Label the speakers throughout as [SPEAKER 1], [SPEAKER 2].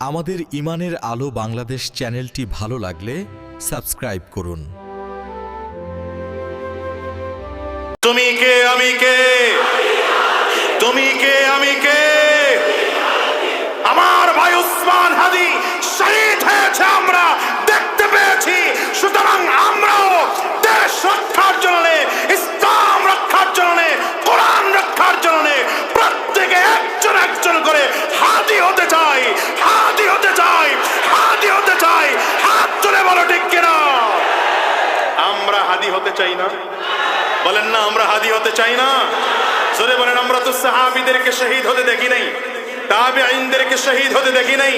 [SPEAKER 1] আমাদের ইমানের আলো বাংলাদেশ চ্যানেলটি ভালো লাগলে সাবস্ক্রাইব করুন।
[SPEAKER 2] তুমি কে, আমি কে? তুমি কে, আমি কে? আমার ভাই উসমান হাদি শহীদ হয়েছে আমরা, দেখতে পেয়েছি। সুতরাং আমরাও দেশ রক্ষার জন্য ইসলাম রক্ষার জন্য কোরআন রক্ষার জন্য প্রত্যেকে একজন একজন করে হাদি হতে চাই, হাদি হতে চাই, হাদি হতে চাই। হাত তুলে বলো, ঠিক কিনা? আমরা হাদি হতে চাই না। বলেন না, আমরা হাদি হতে চাই না। জোরে বলেন, আমরা তো সাহাবিদেরকে শহীদ হতে দেখি নাই। তাবে আইনদেরকে শহীদ হতে দেখি নাই।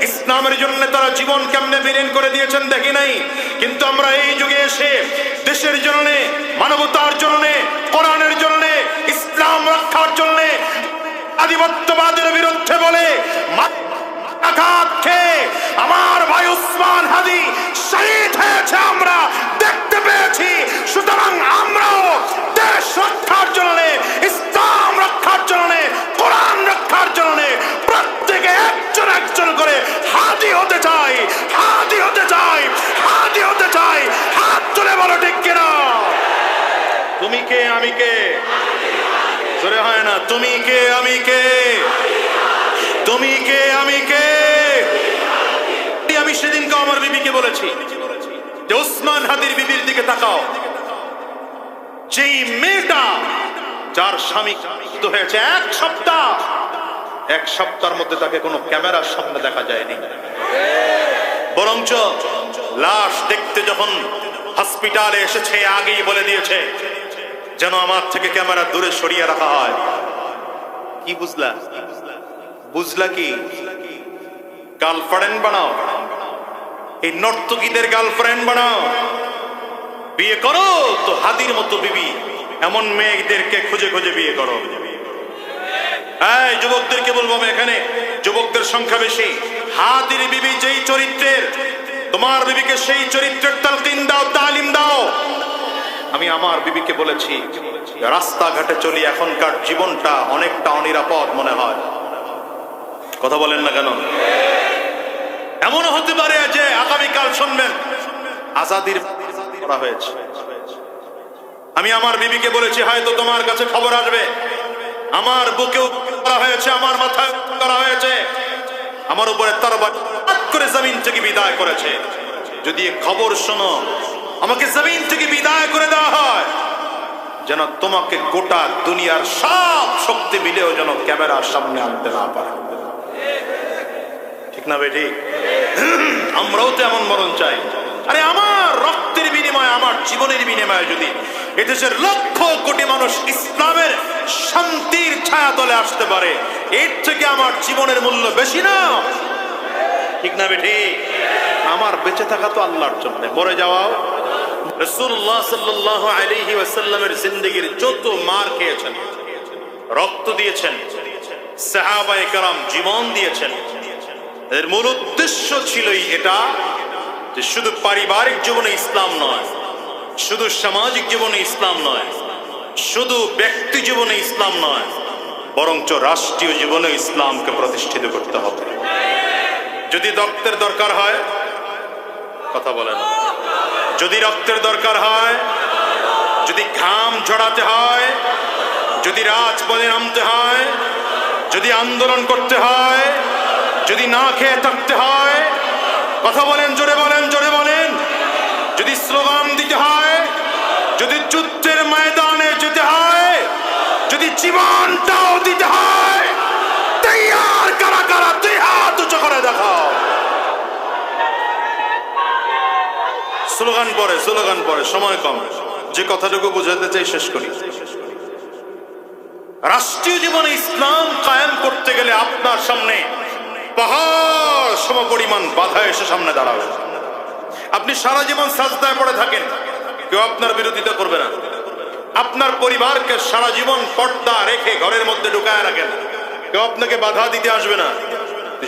[SPEAKER 2] ইসলামের জন্য তারা জীবন কেমনে বিলীন করে দিয়েছেন দেখি নাই। কিন্তু আমরা এই যুগে এসে দেশের জন্য মানবতার জন্য কোরআনের জন্য আধিপত্যবাদের বিরুদ্ধে বলে আমার ভাই উসমান হাদি শহীদ হয়েছে আমরা, দেখতে পেয়েছি। সুতরাং আমরাও দেশ রক্ষার জন্য, ইসলাম রক্ষার জন্য, কোরআন রক্ষার জন্য প্রত্যেকে একজন একজন করে হাদি হতে চাই, হাদি হতে চাই হাদি হতে চাই হাত তুলে বলো ঠিক কিনা তুমি কে আমি কে জোরে হয় না তুমি কে, আমি কে? তুমি কে, আমি কে? আমি সেদিনকে আমার বিবিকে বলেছি যে ওসমান হাদির বিবির দিকে তাকাও। যেই মেয়েটা যার স্বামী মৃত্যু হয়েছে এক সপ্তাহ, এক সপ্তাহের মধ্যে তাকে কোনো ক্যামেরার সামনে দেখা যায়নি। বরঞ্চ লাশ দেখতে যখন হসপিটালে এসেছে, আগেই বলে দিয়েছে, যেন আমার থেকে ক্যামেরা দূরে সরিয়ে রাখা হয়। কি বুঝলা? বুঝলা কি? গার্লফ্রেন্ড বানাও। এই নর্তকীদের গার্লফ্রেন্ড বানাও। বিয়ে করো তো হাদির মতো বিবি, এমন মেয়েদেরকে খুঁজে খুঁজে বিয়ে করো। এই, যুবকদেরকে বলব আমি এখানে, যুবকদের সংখ্যা বেশি। হাদির বিবি যেই চরিত্রের, তোমার বিবিকে সেই চরিত্রের তালকিন দাও, তালিম দাও। আমি আমার বিবিকে বলেছি রাস্তাঘাটে চলি, এখনকার জীবনটা অনেকটা অনিরাপদ মনে হয়। কথা বলেন না কেন? এমনও হতে পারে যে আগামীকাল শুনবেন, আজাদির করা হয়েছে। আমি আমার বিবিকে বলেছি, হয়তো তোমার কাছে খবর আসবে। আমার বুকেও করা হয়েছে, আমার মাথায় করা হয়েছে। আমার উপরে তার করে জমিন থেকে বিদায় করেছে। যদি খবর শোনো, আমাকে জমিন থেকে বিদায় করে দেওয়া হয়। যেন তোমাকে গোটা দুনিয়ার সব শক্তি মিলেও যেন ক্যামেরার সামনে আনতে না পারে। ঠিক না বেটি? আমরাও তো এমন মরণ চাই। আরে আমার রক্তের বিনিময়ে, আমার জীবনের বিনিময়ে যদি এদেশের লক্ষ কোটি মানুষ ইসলামের শান্তির ছায়া তলে আসতে পারে, এর থেকে আমার জীবনের মূল্য বেশি না। ঠিক না বেটি? আমার বেঁচে থাকা তো আল্লাহর জন্য। মরে যাওয়াও রসুল্লাহ সাল্লাহ জিন্দগির যত মার খেয়েছেন, রক্ত দিয়েছেন সাহাবায়ে কারাম জীবন দিয়েছেন, এর মূল উদ্দেশ্য ছিলই এটা যে শুধু পারিবারিক জীবনে ইসলাম নয়, শুধু সামাজিক জীবনে ইসলাম নয়, শুধু ব্যক্তি জীবনে ইসলাম নয়, বরঞ্চ রাষ্ট্রীয় জীবনে ইসলামকে প্রতিষ্ঠিত করতে হবে। যদি রক্তের দরকার হয়, কথা বলেন। যদি রক্তের দরকার হয়, যদি ঘাম ঝড়াতে হয়, যদি রাজপথে নামতে হয়, যদি আন্দোলন করতে হয়, যদি না খেয়ে থাকতে হয়, কথা বলেন, জোরে বলেন জোরে বলেন। যদি স্লোগান দিতে হয়, যদি যুদ্ধের ময়দানে যেতে হয়, যদি জীবনটাও দিতে হয়, তৈয়ার কারা কারা তুই হাত স্লোগান পরে স্লোগান পরে সময় কম। যে কথাটুকু বোঝাতে চাই শেষ করি। রাষ্ট্রীয় জীবনে ইসলাম কায়েম করতে গেলে আপনার সামনে পাহাড় সম পরিমাণ বাধা এসে সামনে দাঁড়াবে। আপনি সারা জীবন সাজদায় পড়ে থাকেন, কেউ আপনার বিরোধিতা করবে না। আপনার পরিবারকে সারা জীবন পর্দা রেখে ঘরের মধ্যে ঢুকায় রাখেন। কেউ আপনাকে বাধা দিতে আসবে না।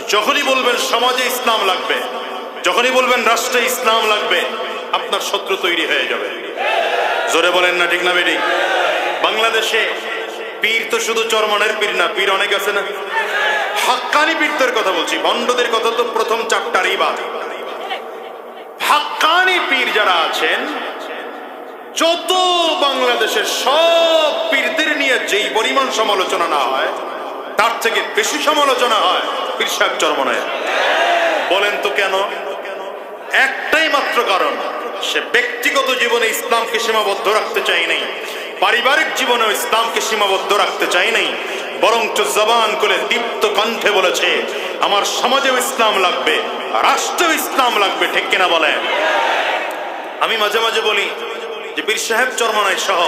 [SPEAKER 2] যখনই বলবেন সমাজে ইসলাম লাগবে, যখনই বলবেন রাষ্ট্রে ইসলাম লাগবে আপনার শত্রু তৈরি হয়ে যাবে। জোরে বলেন না ঠিক না বেটি? বাংলাদেশে পীর তো শুধু চরমনের পীর না, পীর অনেক আছে না? হাক্কানি পীরদের কথা বলছি, ভণ্ডদের কথা তো প্রথম চারটারই বাদ। হাক্কানি পীর যারা আছেন, যত বাংলাদেশের সব পীরদের নিয়ে যেই পরিমাণ সমালোচনা না হয়, তার থেকে বেশি সমালোচনা হয় পীর সাহেব চরমনায় বলেন তো কেন? একটাই মাত্র কারণ সে ব্যক্তিগত জীবনে ইসলামকে সীমাবদ্ধ রাখতে চাই নাই। পারিবারিক জীবনেও ইসলামকে সীমাবদ্ধ রাখতে চাই নাই। বরঞ্চ জবান করে দীপ্ত কণ্ঠে বলেছে, আমার সমাজেও ইসলাম লাগবে, রাষ্ট্রেও ইসলাম লাগবে, ঠিক কিনা বলেন আমি মাঝে মাঝে বলি যে বীর সাহেব চরমনাই সহ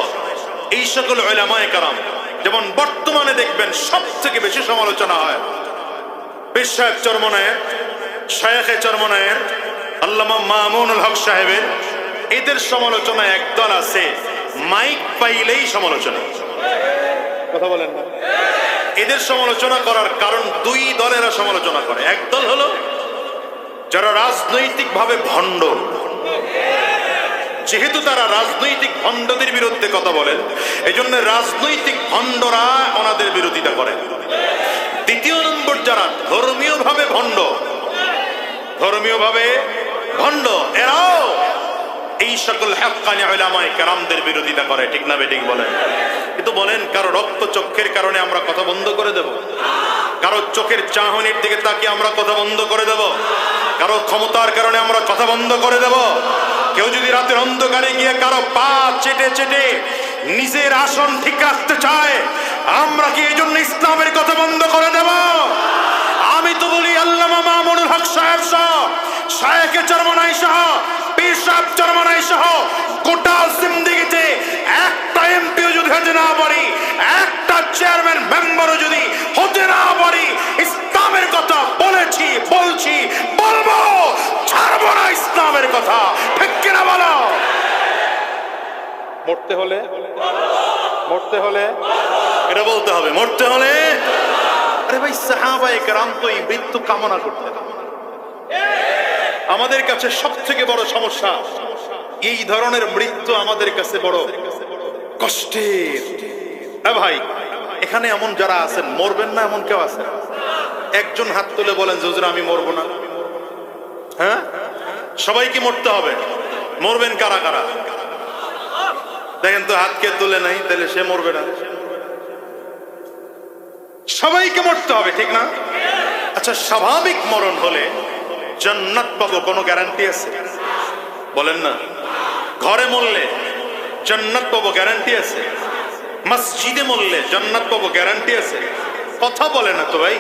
[SPEAKER 2] এই সকল ওলামায়ে কারাম, যেমন বর্তমানে দেখবেন সব থেকে বেশি সমালোচনা হয়। পীর সাহেব চরমনায়ের শায়েখে চরমনায়ের আল্লামা মামুনুল হক সাহেবের এদের সমালোচনা একদল আছে। মাইক পাইলেই সমালোচনা। কথা বলেন না। এদের সমালোচনা করার কারণ দুই দলেরা সমালোচনা করে। একদল হলো যারা রাজনৈতিকভাবে ভণ্ড। যেহেতু তারা রাজনৈতিক ভণ্ডদের বিরুদ্ধে কথা বলেন এই জন্য রাজনৈতিক ভণ্ডরা ওনাদের বিরোধিতা করে। দ্বিতীয় নম্বর যারা ধর্মীয় ভাবে ভণ্ড ধর্মীয় ভাবে ভণ্ড, এরাও এই সকল হ্যাকানি ওলামায়ে কেরামদের বিরোধিতা করে, ঠিক না বেঠিক বলেন? কিন্তু বলেন, কারও রক্ত চক্ষের কারণে আমরা কথা বন্ধ করে দেব? কারও চোখের চাহনির দিকে তাকিয়ে আমরা কথা বন্ধ করে দেব? কারও ক্ষমতার কারণে আমরা কথা বন্ধ করে দেব? কেউ যদি রাতের অন্ধকারে গিয়ে কারও পা চেটে চেটে নিজের আসন ঠিক রাখতে চায়, আমরা কি এই জন্য ইসলামের কথা বন্ধ করে দেব? আমি তো বলি, আল্লামা মামুনুল হক সাহেব সহ শায়েকে চরমনাই সহ, পীর সাহেব চরমনাই সহ, গোটা জিন্দিগিতে একটা এমপিও যদি হতে না পারি, একটা চেয়ারম্যান মেম্বারও যদি হতে না পারি, ইসলামের কথা বলেছি, বলছি, বলব, ছাড়বো না ইসলামের কথা। ঠিক কিনা বলো? মরতে হলে? মরতে হলে? এটা বলতে হবে, মরতে হলে? আরে ভাই, সাহাবায়ে কেরাম তো এই মৃত্যু কামনা করতেন। আমাদের কাছে সব থেকে বড় সমস্যা, এই ধরনের মৃত্যু আমাদের কাছে বড় কষ্টের। হ্যাঁ ভাই, এখানে এমন যারা আছেন, মরবেন না এমন কেউ আছে একজন হাত তুলে বলেন জুজরা আমি মরবো না। হ্যাঁ? সবাইকে মরতে হবে। মরবেন কারা কারা? দেখেন তো হাতকে তুলে নাই, তাহলে সে মরবে না। সবাইকে মরতে হবে, ঠিক না? আচ্ছা স্বাভাবিক মরণ হলে জান্নাত পাবো, কোনো গ্যারান্টি আছে? বলেন না। ঘরে মরলে জান্নাত পাবো গ্যারান্টি আছে? মসজিদে মরলে জান্নাত পাবো গ্যারান্টি আছে? কথা বলে না তো ভাই।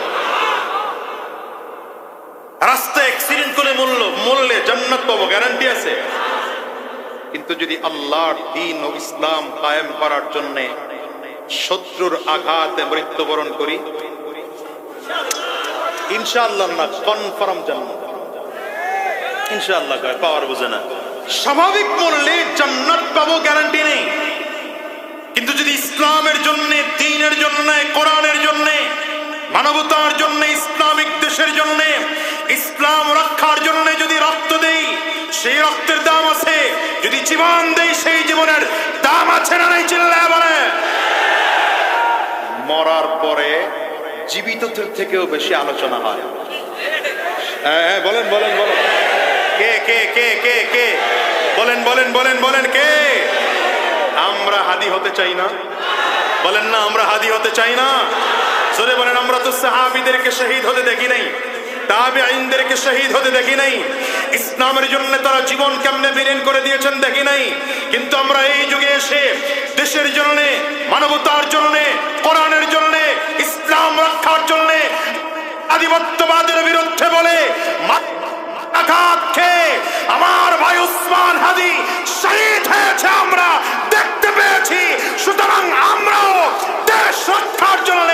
[SPEAKER 2] রাস্তায় অ্যাক্সিডেন্ট করে মরলো, মরলে জান্নাত পাবো গ্যারান্টি আছে? কিন্তু যদি আল্লাহর দিন ও ইসলাম কায়েম করার জন্যে শত্রুর আঘাতে মৃত্যুবরণ করি। না কনফার্ম পাওয়ার বুঝে না। স্বাভাবিক জান্নাত পাবো গ্যারান্টি নেই। কিন্তু যদি ইসলামের জন্য, দিনের জন্য, কোরআনের জন্য, মানবতার জন্য, ইসলামিক দেশের জন্য, ইসলাম রক্ষার জন্য যদি রক্ত দেই, সেই রক্তের দাম আছে। যদি জীবন দেই, সেই জীবনের দাম আছে না নাই, চিল্লায় বলে মরার পরে জীবিত থেকেও বেশি আলোচনা হয়। হ্যাঁ হ্যাঁ, বলেন বলেন বলেন। কে কে কে কে কে? বলেন বলেন বলেন বলেন কে? আমরা হাদি হতে চাই না। বলেন না আমরা হাদি হতে চাই না। জোরে বলেন আমরা তো সাহাবিদেরকে শহীদ হতে দেখি নাই। তাবে আইনদেরকে শহীদ হতে দেখি নাই। ইসলামের জন্য তারা জীবন কেমনে বিলীন করে দিয়েছেন দেখি নাই। কিন্তু আমরা এই যুগে এসে দেশের জন্য, মানবতার জন্য, কোরআনের জন্য, ইসলাম রক্ষার জন্য আধিপত্যবাদের বিরুদ্ধে বলে আঘাত খেয়ে আমার ভাই উসমান হাদি শহীদ হয়েছে আমরা, দেখতে পেয়েছি। সুতরাং আমরাও দেশ রক্ষার জন্য,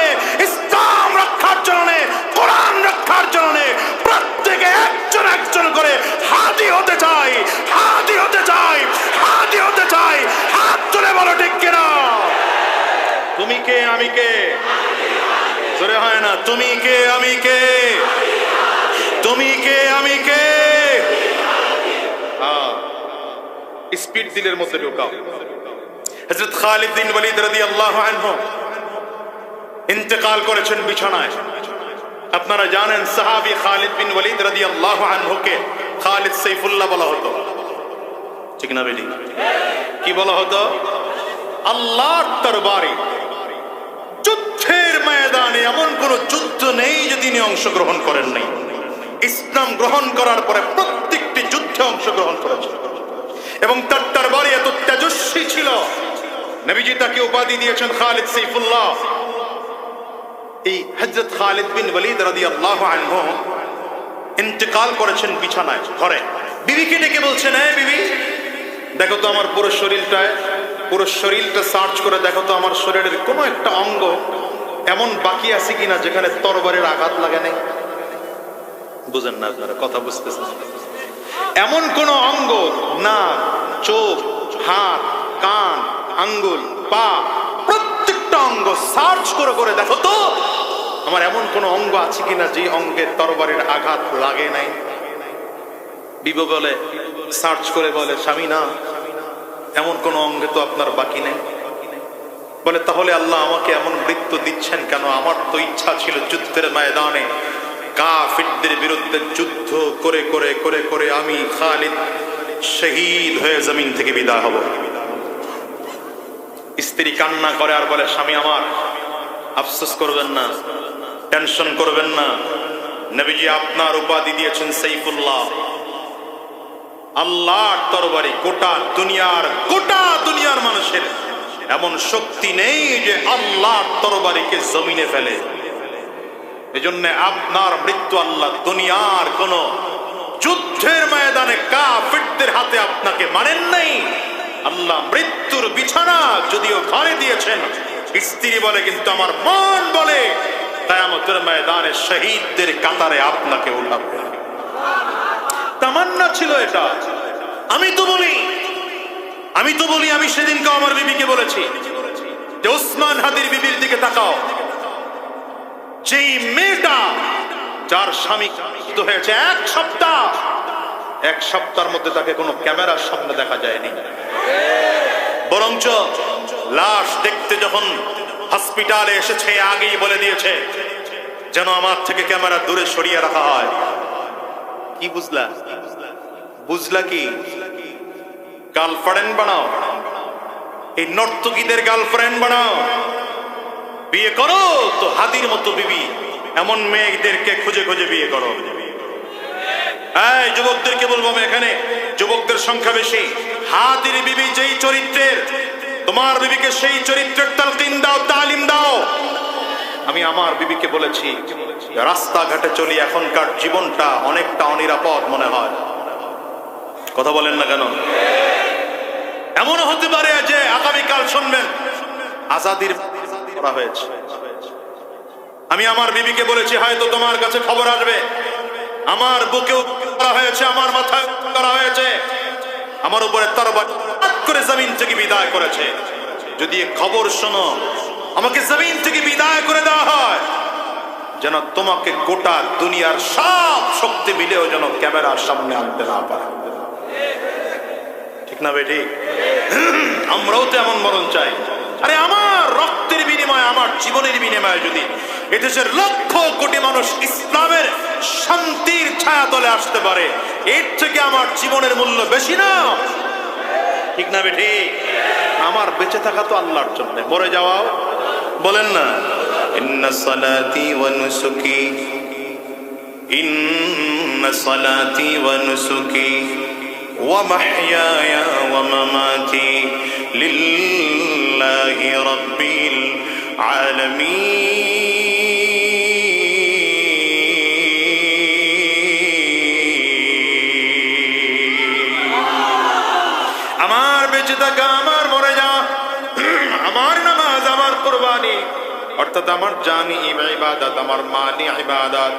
[SPEAKER 2] ইসলাম রক্ষার জন্য, কোরআন রক্ষার জন্য প্রত্যেকে একজন একজন করে হাদি হতে চাই, হাদি হতে চাই, হাদি হতে চাই। হাত তুলে বলো ঠিক কিনা? তুমি কে, আমি কে? জোরে হয় না, তুমি কে, আমি কে? তুমি কে, আমি কে? হ্যাঁ। স্পিড দিলের মধ্যে ঢোকাও। হযরত খালিদ বিন ওয়ালিদ রাদিয়াল্লাহু আনহু ইন্তেকাল করেছেন বিছানায়। আপনারা জানেন সাহাবি খালিদ বিন ওয়ালিদ রাদিয়াল্লাহু আনহুকে খালিদ সাইফুল্লাহ বলা হতো। ঠিক না বেটি? কি বলা হতো? আল্লাহর তরবারি যুদ্ধের ময়দানে এমন কোন যুদ্ধ নেই যে তিনি অংশগ্রহণ করেন নাই। ইসলাম গ্রহণ করার পরে প্রত্যেকটি যুদ্ধে অংশগ্রহণ করেছেন এবং তার তরবারি এত তেজস্বী ছিল। নবীজি তাকে উপাধি দিয়েছেন খালিদ সাইফুল্লাহ। এই হজরত খালিদ বিন ওয়ালিদ রাদিয়াল্লাহু আনহু ইন্তেকাল করেছেন বিছানায়, ঘরে। বিবিকে ডেকে বলছেন হ্যাঁ বিবি, দেখো তো আমার পুরো শরীরটায় পুরো শরীরটা সার্চ করে দেখো তো আমার শরীরের কোনো একটা অঙ্গ এমন বাকি আছে কিনা যেখানে তরবারের আঘাত লাগে নাই? বুঝেন না আপনারা, কথা বুঝতেছেন। এমন কোন অঙ্গ না চোখ, হাত, কান, আঙ্গুল, পা, প্রত্যেকটা অঙ্গ সার্চ করে করে দেখো তো, আমার এমন কোন অঙ্গ আছে কিনা যে অঙ্গের তরবারের আঘাত লাগে নাই? বিব বলে, সার্চ করে বলে, স্বামী না, এমন কোন অঙ্গে তো আপনার বাকি নেই? বলে, তাহলে আল্লাহ আমাকে এমন মৃত্যু দিচ্ছেন কেন? আমার তো ইচ্ছা ছিল যুদ্ধের ময়দানে কাফিরদের বিরুদ্ধে যুদ্ধ করে করে করে করে আমি খালিদ শহীদ হয়ে জমিন থেকে বিদায় হব। স্ত্রী কান্না করে আর বলে, স্বামী আমার, আফসোস করবেন না, টেনশন করবেন না। নবীজি আপনার উপাধি দিয়েছেন সাইফুল্লাহ। আল্লাহর তরবারি গোটা দুনিয়ার গোটা দুনিয়ার মানুষের এমন শক্তি নেই যে আল্লাহর তরবারিকে জমিনে ফেলে। এজন্য আপনার মৃত্যু আল্লাহ দুনিয়ার কোন যুদ্ধের ময়দানে কাফিরদের হাতে আপনাকে মানেন নাই। আল্লাহ মৃত্যুর বিছানা যদিও ঘরে দিয়েছেন, স্ত্রী বলে কিন্তু আমার মন বলে, কায়ামতের ময়দানে শহীদদের কাতারে আপনাকে উঠাবে। তামান্না ছিল এটা। আমি তো বলি, আমি তো বলি, আমি সেদিনকে আমার বিবিকে বলেছি যে ওসমান হাদির বিবির দিকে তাকাও। যেই মেয়েটা যার স্বামী হয়েছে এক সপ্তাহ, এক সপ্তাহের মধ্যে তাকে কোনো ক্যামেরার সামনে দেখা যায়নি। বরঞ্চ লাশ দেখতে যখন হসপিটালে এসেছে, আগেই বলে দিয়েছে, যেন আমার থেকে ক্যামেরা দূরে সরিয়ে রাখা হয়। কি বুঝলা? বুঝলা কি? গার্লফ্রেন্ড বানাও। এই নর্তকীদের গার্লফ্রেন্ড বানাও। বিয়ে করো তো হাতির মতো বিবি। এমন মেয়েদেরকে খুঁজে খুঁজে বিয়ে করো। এই যুবকদেরকে বলব আমি এখানে, যুবকদের সংখ্যা বেশি। হাতির বিবি যেই চরিত্রের, তোমার বিবিকে সেই চরিত্রের তালকিন দাও, তালিম দাও। আমি আমার বিবিকে বলেছি, রাস্তাঘাটে চলি, এখনকার জীবনটা অনেকটা অনিরাপদ মনে হয়। কথা বলেন না কেন? এমন হতে পারে যে আগামীকাল শুনবেন, আজাদির করা হয়েছে। আমি আমার বিবিকে বলেছি, হয়তো তোমার কাছে খবর আসবে। আমার বুকেও করা হয়েছে, আমার মাথায় করা হয়েছে। আমার উপরে তরবার করে জমিন থেকে বিদায় করেছে। যদি খবর শোনো, আমাকে জমিন থেকে বিদায় করে দেওয়া হয়। যেন তোমাকে গোটা দুনিয়ার সব শক্তি মিলেও যেন ক্যামেরার সামনে আনতে না পারে। ঠিক না বেটি আমরাও তো এমন মরণ চাই। আরে আমার আমার জীবনের বিনিময়ে যদি এদেশের লক্ষ কোটি মানুষ ইসলামের শান্তির ছায়া তলে আসতে পারে, এর থেকে আমার জীবনের মূল্য বেশি না। ঠিক না বেঠি? আমার বেঁচে থাকা তো আল্লাহর জন্য। মরে যাওয়াও বলেন না। ইন্না সালাতি ওয়া নুসুকি, ইন্না সালাতি ওয়া নুসুকি, ওয়া মাহইয়ায়া ওয়া আমার বেঁচে থাকা, আমার মরে যাওয়া আমার নামাজ, আমার কোরবানি। অর্থাৎ আমার জানি ইবাদাত, আমার মানি ইবাদাত।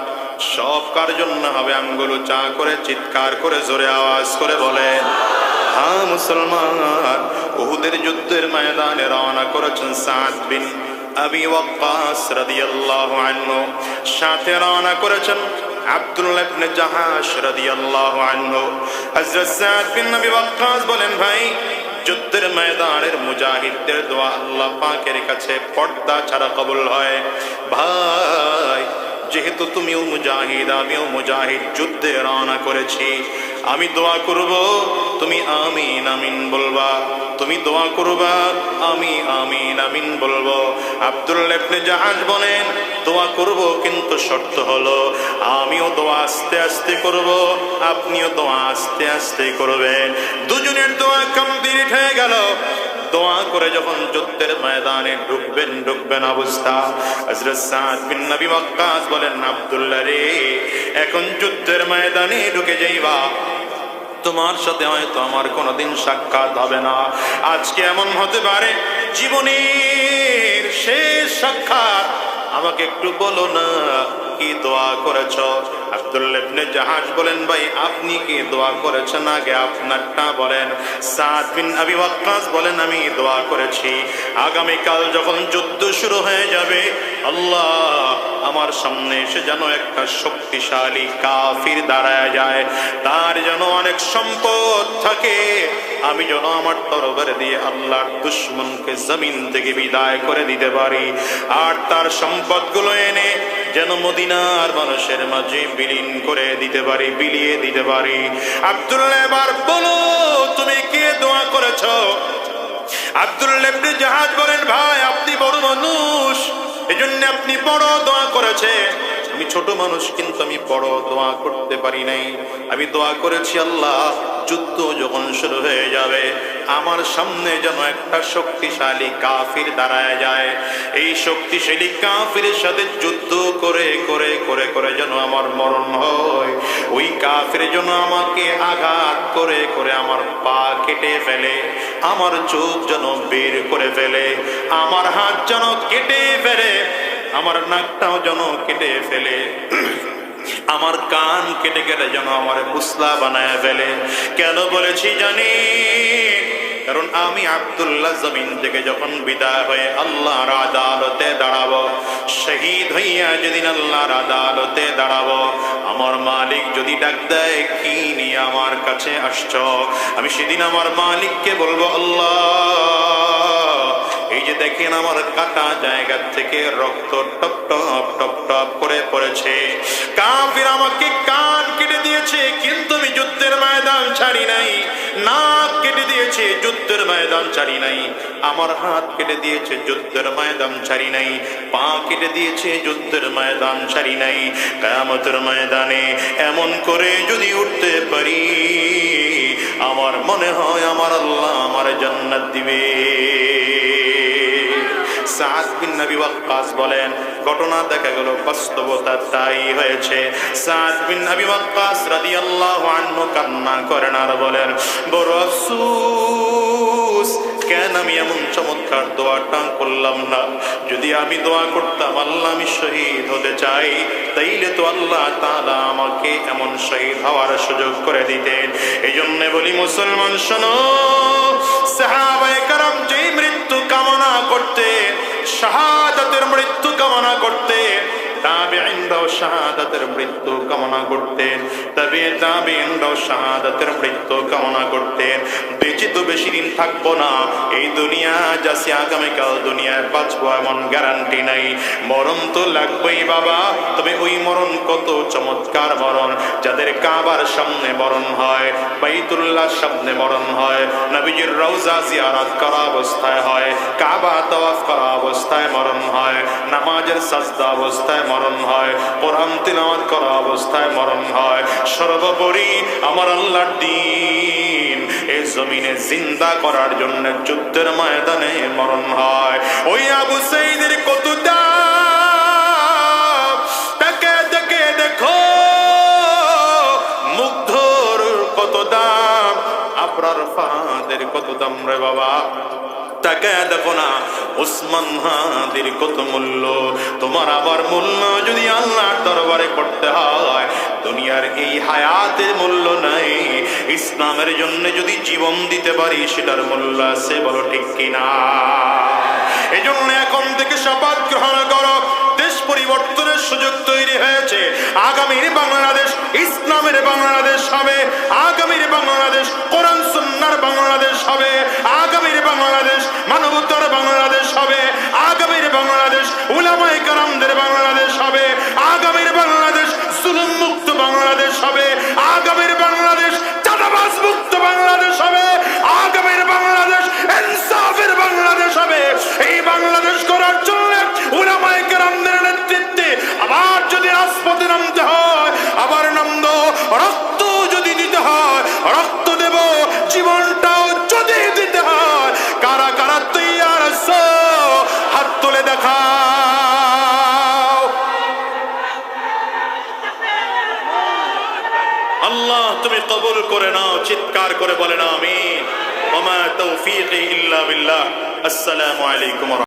[SPEAKER 2] সব কার জন্য হবে? আঙ্গুলো চা করে, চিৎকার করে, জোরে আওয়াজ করে বলে হ্যাঁ মুসলমান ওহুদের যুদ্ধের ময়দানে রওনা করেছেন সাত বিন আবি ওয়াক্কাস রাদিয়াল্লাহু আনহু। সাথে রওনা করেছেন আব্দুল্লাহ ইবনে জাহাশ রাদিয়াল্লাহু আনহু। হযরত সাদ বিন আবি ওয়াক্কাস বলেন, ভাই, যুদ্ধের ময়দানের মুজাহিদদের দোয়া আল্লাহ পাকের কাছে পর্দা ছাড়া কবুল হয়। ভাই, যেহেতু তুমিও মুজাহিদ, আমিও মুজাহিদ, যুদ্ধে রওনা করেছি। আমি দোয়া করব তুমি আমিন আমিন বলবা। তুমি দোয়া করবা, আমি আমিন আমিন বলব। আব্দুল্লাহ ইবনে জাহাজ বলেন, দোয়া করব কিন্তু শর্ত হলো, আমিও দোয়া আস্তে আস্তে করব, আপনিও দোয়া আস্তে আস্তে করবেন। দুজনের দোয়া কমপ্লিট হয়ে গেল। দোয়া করে যখন যুদ্ধের ময়দানে ঢুকবেন ঢুকবেন অবস্থা। হযরত সাদ বিন নবী ওয়াক্কাস বলেন, আব্দুল্লাহ রে, এখন যুদ্ধের ময়দানে ঢুকে যাইবা। তোমার সাথে হয়তো আমার কোনোদিন সাক্ষাৎ হবে না। আজকে এমন হতে পারে, জীবনের শেষ সাক্ষাৎ। আমাকে একটু বলো না, কি দোয়া করেছ? আমি দোয়া করেছি। আগামী কাল যখন যুদ্ধ শুরু হয়ে যাবে, আল্লাহ আমার সামনে এসে যেন একটা শক্তিশালী কাফির দাঁড়ায় যায়। তার যেন অনেক সম্পদ থাকে। আমি যেন আমার তরবারে দিয়ে আল্লাহর দুশ্মনকে জমিন থেকে বিদায় করে দিতে পারি। আর তার সম্পদগুলো এনে যেন মদিনার মানুষের মাঝে বিলীন করে দিতে পারি, বিলিয়ে দিতে পারি। আব্দুল্লাহ এবার বলো, তুমি কে দোয়া করেছ? আব্দুল্লাহ জাহাজ বলেন, ভাই, আপনি বড় মানুষ। এজন্য আপনি বড় দোয়া করেছে আমি ছোট মানুষ, কিন্তু আমি বড়, দোয়া করতে পারি নাই। আমি দোয়া করেছি, আল্লাহ, যুদ্ধ যখন শুরু হয়ে যাবে, আমার সামনে যেন একটা শক্তিশালী কাফির দাঁড়ায় যায়। এই শক্তিশালী কাফিরের সাথে যুদ্ধ করে করে করে করে যেন আমার মরণ হয়। ওই কাফির যেন আমাকে আঘাত করে করে আমার পা কেটে ফেলে, আমার চোখ যেন বের করে ফেলে, আমার হাত যেন কেটে ফেলে আমার নাকটাও যেন কেটে ফেলে। আমার কান কেটে কেটে যেন আমার মুসলা বানায় ফেলে। কেন বলেছি জানি? কারণ আমি আব্দুল্লাহ জমিন থেকে যখন বিদায় হয়ে আল্লাহর আদালতে দাঁড়াবো, শহীদ হইয়া যেদিন আল্লাহর আদালতে দাঁড়াবো, আমার মালিক যদি ডাক দেয়, কি নিয়ে আমার কাছে আসছ? আমি সেদিন আমার মালিককে বলব, আল্লাহ এই যে দেখেন আমার কাটা জায়গা থেকে রক্ত টপ টপ টপ টপ করে পড়েছে। কাফির আমাকে কান কেটে দিয়েছে, কিন্তু আমি যুদ্ধের ময়দান ছাড়ি নাই। নাক কেটে দিয়েছে, যুদ্ধের ময়দান ছাড়ি নাই। আমার হাত কেটে দিয়েছে, যুদ্ধের ময়দান ছাড়ি নাই। পা কেটে দিয়েছে, যুদ্ধের ময়দান ছাড়ি নাই। কায়ামতের ময়দানে এমন করে যদি উঠতে পারি, আমার মনে হয় আমার আল্লাহ আমার জান্নাত দিবে। সাদ বিন নবী ওয়াক্কাস বলেন, ঘটনা দেখা গেল, বাস্তবতা তাই হয়েছে। সাদ বিন নবী ওয়াক্কাস রাদিয়াল্লাহু আনহু কান্না করেন আর বলেন, বড় আফসোস। এমন দোয়াটা করলাম না। যদি আমি দোয়া করতাম, আল্লাহ আমি শহীদ হতে চাই। তাইলে তো আল্লাহ তালা আমাকে এমন শহীদ হওয়ার সুযোগ করে দিতেন। এই জন্য বলি, মুসলমান শোনো যেই মৃত্যু কামনা করতে শাহাদাতের মৃত্যু কামনা করতে তাবেঈনরাও শাহাদাতের মৃত্যু কামনা করতেন। তবে তাবেঈনরাও শাহাদাতের মৃত্যু কামনা করতেন। বেঁচে তো বেশি দিন থাকব না। এই দুনিয়া যাচ্ছি আগামীকাল দুনিয়ায় বাঁচবো এমন গ্যারান্টি নাই। মরণ তো লাগবেই বাবা। তবে ওই মরণ কত চমৎকার মরণ। যাদের কাবার সামনে মরণ হয় বাইতুল্লাহ সামনে মরণ হয়, নবীজির রওজা জিয়ারত করা অবস্থায় হয়, কাবা তওয়াফ করা অবস্থায় মরণ হয়, নামাজের সাজদা অবস্থায় মরণ হয়। কোরআন তিলাওয়াত করা অবস্থায় মরণ হয়। সর্বোপরি আমার আল্লাহর দিন। এই জমিনে জিন্দা করার জন্য যুদ্ধের ময়দানে মরণ হয়। ওই আবু সাইদের কত দাম তাকে দেখে দেখো, মুগ্ধর কত আপনার ফাদের কত দাম রে বাবা। দেখো না। হাদির কত মূল্য। তোমার আবার মূল্য যদি আল্লাহর দরবারে করতে হয়, দুনিয়ার এই হায়াতের মূল্য নাই। ইসলামের জন্য যদি জীবন দিতে পারি, সেটার মূল্য আছে বলো ঠিক কিনা? এই জন্য এখন থেকে শপথ গ্রহণ করো। দেশ পরিবর্তনের সুযোগ তৈরি হয়েছে। আগামীর বাংলাদেশ ইসলামের বাংলাদেশ হবে। আগামীর বাংলাদেশ কোরআন, সুন্নার বাংলাদেশ হবে। আগামীর বাংলাদেশ মানবতার বাংলাদেশ হবে। আগামীর বাংলাদেশ উলামায়ে কারামদের বাংলাদেশ হবে। আগামীর বাংলাদেশ জুলুম মুক্ত বাংলাদেশ হবে। আগামীর বাংলাদেশ জীবনটাও যদি দিতে হয়, কারা কারা তুই আর হাত তুলে দেখা আল্লাহ, তুমি কবুল করে নাও, চিৎকার করে বলে না আমি ওমা তৌফিক ইল্লা আসসালামু আলাইকুম